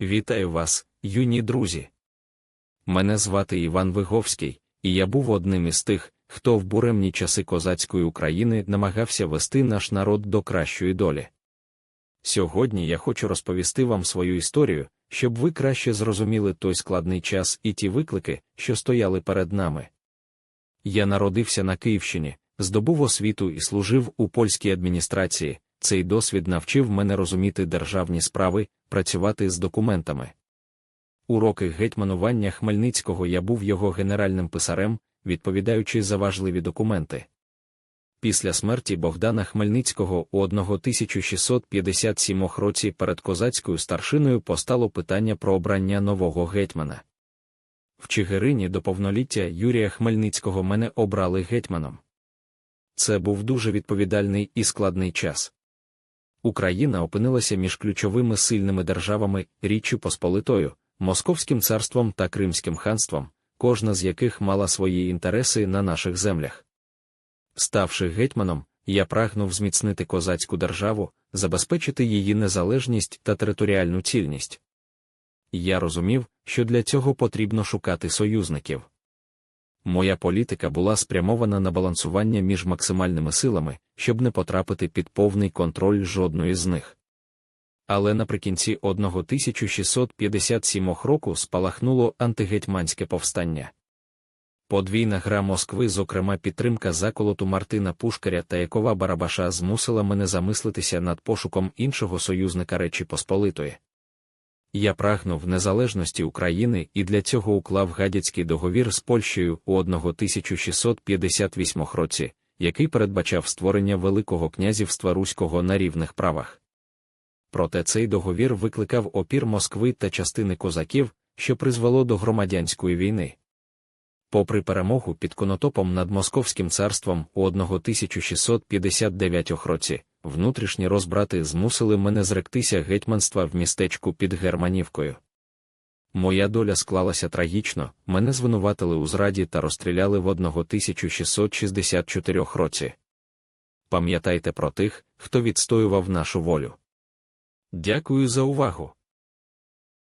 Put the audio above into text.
Вітаю вас, юні друзі. Мене звати Іван Виговський, і я був одним із тих, хто в буремні часи козацької України намагався вести наш народ до кращої долі. Сьогодні я хочу розповісти вам свою історію, щоб ви краще зрозуміли той складний час і ті виклики, що стояли перед нами. Я народився на Київщині, здобув освіту і служив у польській адміністрації. Цей досвід навчив мене розуміти державні справи, працювати з документами. У роки гетьманування Хмельницького я був його генеральним писарем, відповідаючи за важливі документи. Після смерті Богдана Хмельницького у 1657 році перед козацькою старшиною постало питання про обрання нового гетьмана. В Чигирині до повноліття Юрія Хмельницького мене обрали гетьманом. Це був дуже відповідальний і складний час. Україна опинилася між ключовими сильними державами Річчю Посполитою, Московським царством та Кримським ханством, кожна з яких мала свої інтереси на наших землях. Ставши гетьманом, я прагнув зміцнити козацьку державу, забезпечити її незалежність та територіальну цільність. Я розумів, що для цього потрібно шукати союзників. Моя політика була спрямована на балансування між максимальними силами, щоб не потрапити під повний контроль жодної з них. Але наприкінці 1657 року спалахнуло антигетьманське повстання. Подвійна гра Москви, зокрема підтримка заколоту Мартина Пушкаря та Якова Барабаша, змусила мене замислитися над пошуком іншого союзника Речі Посполитої. Я прагнув незалежності України і для цього уклав гадяцький договір з Польщею у 1658 році, який передбачав створення Великого князівства Руського на рівних правах. Проте цей договір викликав опір Москви та частини козаків, що призвело до громадянської війни. Попри перемогу під Конотопом над Московським царством у 1659 році, внутрішні розбрати змусили мене зректися гетьманства в містечку під Германівкою. Моя доля склалася трагічно, мене звинуватили у зраді та розстріляли в 1664 році. Пам'ятайте про тих, хто відстоював нашу волю. Дякую за увагу.